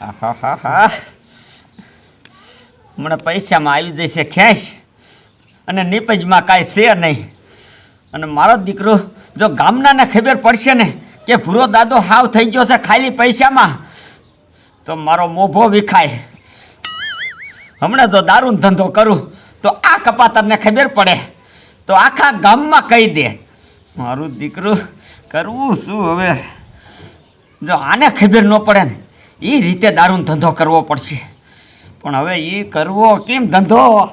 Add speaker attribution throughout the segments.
Speaker 1: આહાહાહા. હમણાં પૈસામાં આવી જશે ખેંચ અને નીપજમાં કાંઈ છે નહીં. અને મારો દીકરો જો ગામનાને ખબર પડશે ને કે ભૂરો દાદો હાવ થઈ ગયો છે ખાલી પૈસામાં, તો મારો મોભો વિખાય. હમણાં જો દારૂનો ધંધો કરું, તો આ કપાતરને ખબર પડે. તો આખા ગામમાં કહી દે, મારું દીકરું, કરવું શું હવે? જો આને ખબર ન પડે ને એ રીતે દારૂનો ધંધો કરવો પડશે. પણ હવે એ કરવો કેમ ધંધો?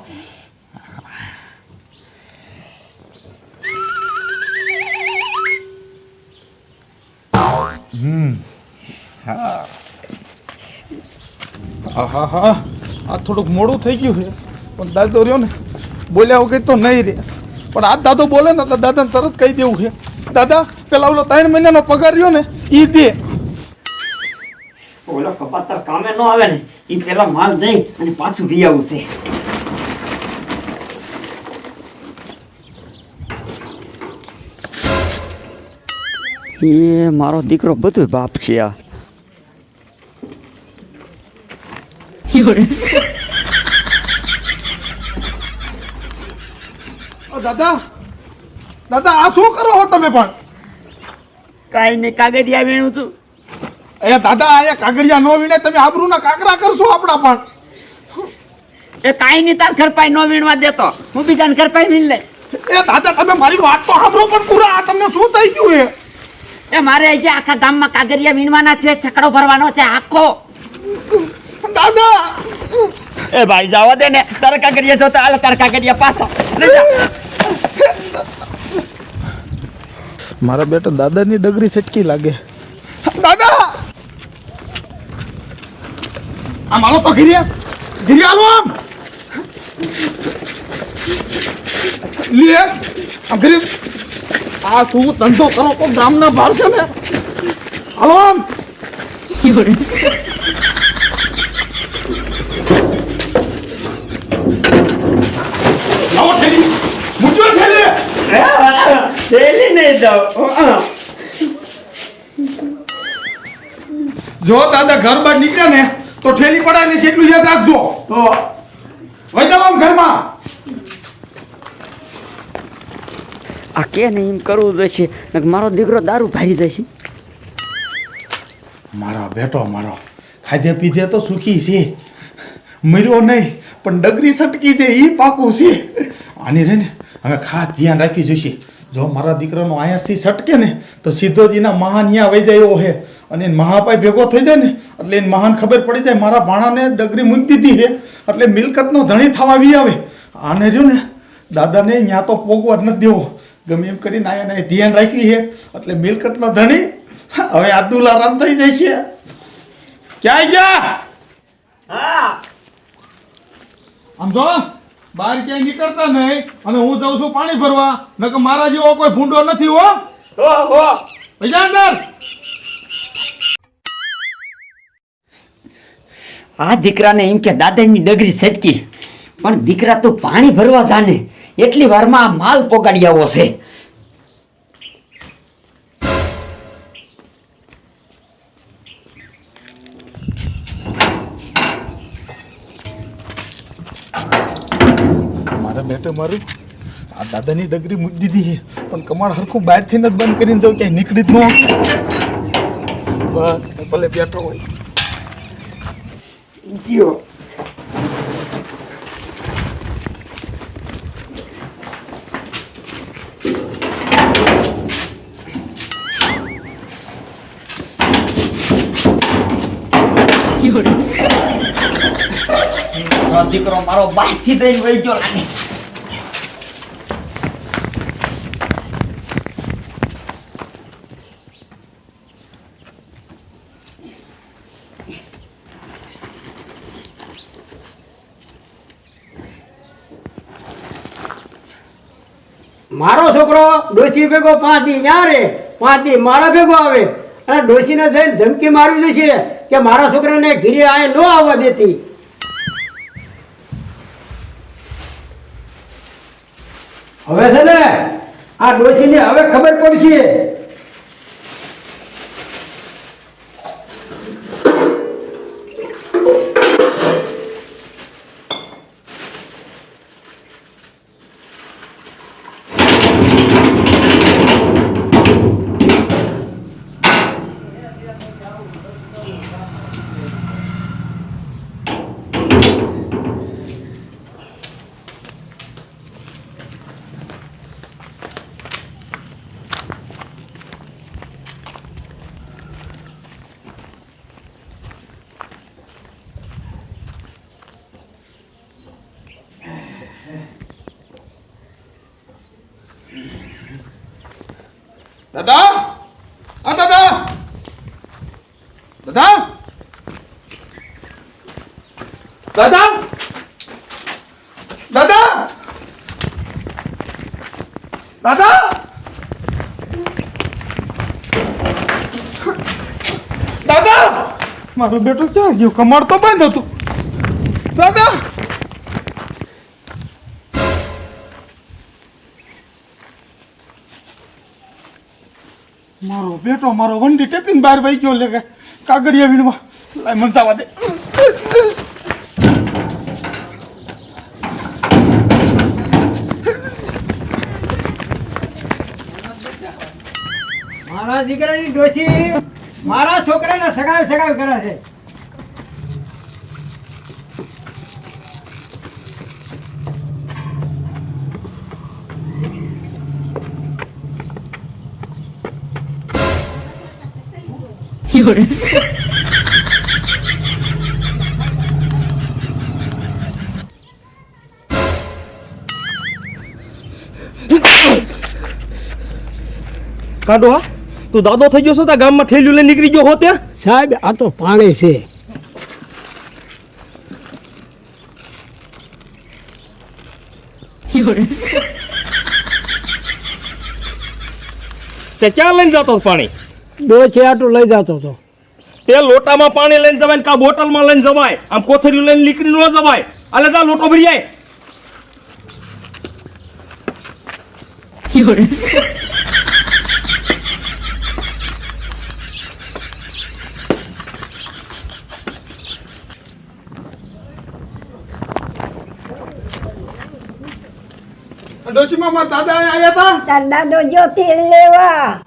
Speaker 2: હા. હા. આ થોડુંક મોડું થઈ ગયું છે. પણ દાદો રહ્યો ને, બોલ્યા વગર તો નહીં રે પણ આ દાદો બોલે ને એટલે દાદાને તરત કહી દેવું છે. દાદા, પેલા ઓલો ત્રણ મહિનાનો પગાર રહ્યો ને એ દે.
Speaker 1: ઓલો કપાતર કામે ન આવે ને એ પેલા માલ દઈ અને પાછું વી આવું છે. એ મારો દીકરો બધું બાપ છે આ.
Speaker 2: દાદા દાદા આ શું કરો છો તમે પણ?
Speaker 1: કાઈ ને કાગળિયા વીણું તું
Speaker 2: એ દાદા અહીંયા કાગળિયા નો વીણે તમે આબરૂના કાકરા કરશો આપણા પણ
Speaker 1: એ કાઈ નહીં તાર ઘરપાઈ નો વીણવા દેતો. હું બીજાને ઘરપાઈ વીણ લે
Speaker 2: એ દાદા તમે મારી વાત તો સાંભળો પણ પૂરા આ તમને શું થઈ ગયું એ?
Speaker 1: એ મારે જે આખા ગામમાં કાગરિયા વીણવાના છે છકડો ભરવાનો છે આખો.
Speaker 2: દાદા!
Speaker 1: એ ભાઈ જવા દે ને. તારે કાગરિયા જોતા હાલ તારે કાગરિયા પાછા.
Speaker 2: મારા બેટા દાદાની ડગરી સટકી લાગે. દાદા! હાલો તો ઘીરિયા ઘીરિયા હાલો આમ. લે આમ ઘીરી. આ શું ધંધો કરો તો ગામના બહાર છે ને? હાલો આમ. લાવો થેલી. મૂકજો થેલી.
Speaker 1: થેલી નહીં જાઉં
Speaker 2: જો દાદા ઘર બહાર નીકળ્યા ને તો ઠેલી પડાય ને એટલું યાદ રાખજો.
Speaker 1: તો
Speaker 2: આમ ઘરમાં.
Speaker 1: આ કે ને એમ કરવું જોઈશે છે? મારો દીકરો દારૂ ભારી છે.
Speaker 2: મારા બેટો મારો. ખાધે પીધે તો સુખી છે. મર્યો નહીં પણ ડગરી સટકી છે એ પાકું છે. આની રે ને હવે ખાસ ધ્યાન રાખી જોઈશે જો મારા દીકરાનો અહીંયાથી સટકે ને તો સીધો જ એના મહાન અહીંયા વહી જાય એવો છે અને એને મહાપાઈ ભેગો થઈ જાય ને એટલે એને મહાન ખબર પડી જાય મારા ભાણાને ડગરી મૂકી દીધી છે એટલે મિલકતનો ધણી થવા વી આવે. આને રહ્યું ને દાદાને ત્યાં તો પોગવા જ નથી દેવો. ગમે એમ કરીને આયા ને ધ્યાન રાખી છે એટલે મિલકતનો ધણી હવે આ દુલારામ થઈ જાય છે. ક્યાંય ગયા?
Speaker 1: હા.
Speaker 2: આમ તો બહાર ક્યાંય નીકળતા નહીં અને હું જાઉં છું પાણી ભરવા નકર મારા જેવો કોઈ ભૂંડો નથી હો.
Speaker 1: હો. હો
Speaker 2: અંદર.
Speaker 1: આ દીકરાને એમ કે, દાદાની ડગરી સટકી પણ દીકરા તું પાણી ભરવા જાને. એટલી વારમાં આ માલ પોગાડી આવો છે.
Speaker 2: મારા બેટે મારું, આ દાદાની ડગરી મૂકી દીધી છે. પણ કમાડ હરખું બહારથી જ બંધ કરીને જાઉં, ક્યાંય નીકળી જ ન બસ, ભલે બેઠો હોય.
Speaker 1: મારો દીકરો મારો બાયથી દઈ વહી ગયો લાગે
Speaker 3: મારો છોકરો ડોશી ભેગો પાંચ દી ન્યા રે, પાંચ દી મારા ભેગો આવે. અને ડોશીને જઈને ધમકી મારવી દે કે મારા છોકરાને ઘીરે આ ન આવવા દેતી. હવે છે ને, આ ડોશીને હવે ખબર પડશે
Speaker 2: દાદા? આ દાદા? દાદા? દાદા? દાદા? દાદા? દાદા? મારું બેટું ક્યાં ગયું? કમર તો બંધ હતું. દાદા? મારો બેટો, મારો વંડી ટેપીને બહાર વહી ગયો લે કાગડિયા વીણવા. લાય, મન જવા દે.
Speaker 3: મારા દીકરાની ડોશી મારા છોકરાને સગાવી સગાવી કરે છે.
Speaker 4: કાઢો હા તું દાદો થઈ ગયો છો ત્યાં ગામમાં ઠેલ્યું લઈને નીકળી ગયો હો ત્યાં?
Speaker 3: સાહેબ આ તો પાણી છે.
Speaker 4: તે ક્યાં લઈને જતો પાણી?
Speaker 3: ડોશી આટલું લઈ જતો હતો.
Speaker 4: તે લોટામાં પાણી લઈને જવાય ને કા બોટલમાં લઈને જવાય? આમ કોથરી લઈને નીકળી ન જવાય? આલે જા લોટો ભરી જાય
Speaker 2: ડોશી મામા દાદા આવ્યા હતા?
Speaker 5: તાર દાદો જો તેલ લેવા.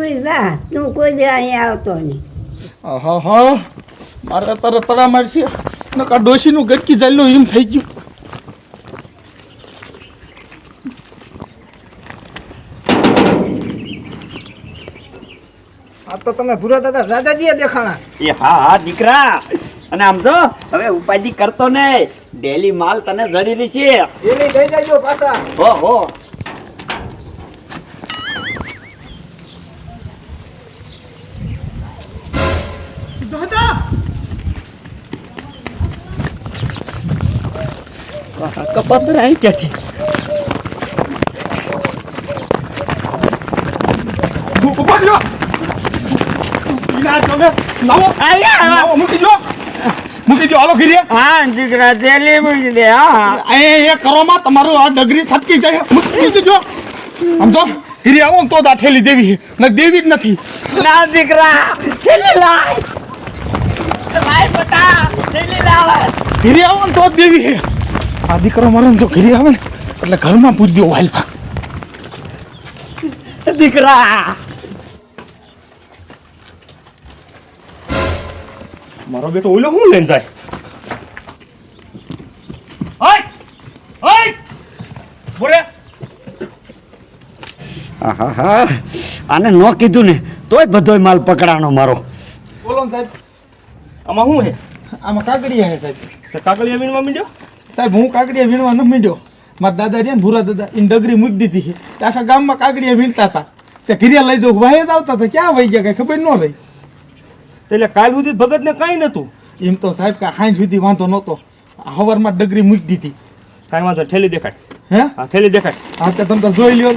Speaker 5: તું જા તું કોઈ દે અહીંયા આવતો નહીં.
Speaker 2: હા હા મારે તારે તળા મારશે નકા ડોશીનું ગટકી ચાલ્યું એમ થઈ ગયું.
Speaker 6: આ તો તમે ભૂરા દાદા દાદાજીએ દેખાણા.
Speaker 1: એ હા હા દીકરા. અને આમ જો હવે ઉપાધિ કરતો નહીં. ડેલી માલ તને જડી રહી છે.
Speaker 6: એની દઈ દેજો પાછા.
Speaker 1: હો હો
Speaker 2: દાદા
Speaker 1: કપાત આવી ક્યાંથી
Speaker 2: ઊભા રહ્યો ઈના જોને લાવો લાવો મૂકી જો મૂકી જો હાલો ઘીરે
Speaker 1: હા દીકરા ડેલી મૂકી દે હા
Speaker 2: અહીંયા એ કરોમાં તમારું આ ડગરી છટકી જાય મૂકી મૂકી જો સમજો? ઘીરે આવો ને તો જ આ ઠેલી દેવી દેવી જ નથી.
Speaker 1: ના દીકરા લાય. છેલ્લી લાવ.
Speaker 2: આવો તો દેવી છે. આ દીકરો મારો જો ઘીરે આવે. ને એટલે ઘરમાં પૂછજો વાઇલમાં
Speaker 1: દીકરા.
Speaker 4: મારો બેટો ઓલો શું લઈને જાય? હાય હાય બોરે
Speaker 1: આહાહા. આને ન કીધું ને તોય બધોય માલ પકડાનો મારો.
Speaker 2: બોલો ને સાહેબ.
Speaker 4: આમાં શું છે?
Speaker 2: આમાં કાગડિયા છે સાહેબ.
Speaker 4: તે કાકડિયા વીણવા માંડ્યો?
Speaker 2: સાહેબ હું કાગડિયા વીણવા ન મીંડ્યો. મારા દાદા રહ્યા ને ભૂરા દાદા એને ડગરી મૂકી દીધી છે. તે આખા ગામમાં કાગડિયા વીણતા હતા. તે ઘીરે લઈ દઉં વાહે જ આવતા હતા. ક્યાં વહી ગયા કઈ ખબર ન રહી.
Speaker 4: એટલે કાલ સુધી ભગતને કાંઈ નતું
Speaker 2: એમ તો સાહેબ કે હાઈ સુધી વાંધો નહોતો. હવારમાં ડગરી મૂકી દીધી.
Speaker 4: કાંઈ વાંધો ઠેલી દેખાય.
Speaker 2: હે?
Speaker 4: હા ઠેલી દેખાય.
Speaker 2: હા તે તમે તો જોઈ લ્યો.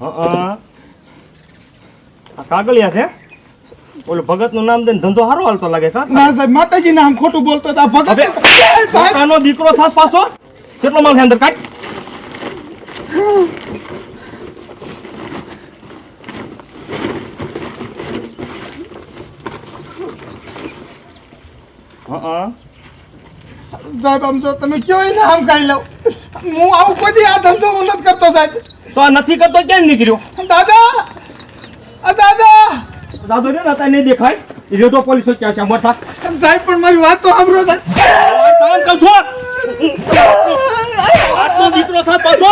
Speaker 4: આ કાગળિયા છે? ઓલો ભગતનું નામ દઈને ધંધો સારો હાલતો લાગે કા
Speaker 2: ના સાહેબ માતાજી નામ ખોટું બોલતો હતા ભગત સાહેબ?
Speaker 4: કાકાનો દીકરો થાસ પાછો? કેટલો માલ છે અંદર કાઢ.
Speaker 2: સાહેબ આમ જો તમે કયો નામ આમ ખાઈ લઉં હું આવું કોઈ આ ધંધો નથી કરતો સાહેબ.
Speaker 4: તો આ નથી કરતો કેમ નીકળ્યો?
Speaker 2: દાદા! આ દાદા!
Speaker 4: દાદો રે નતા નહીં દેખાય. એ તો પોલીસો ક્યાં છે મઠા
Speaker 2: સાહેબ પણ મારી વાત તો સાંભળો સાહેબ.
Speaker 4: તમે કશો આટલો દીકરો થા પાછો?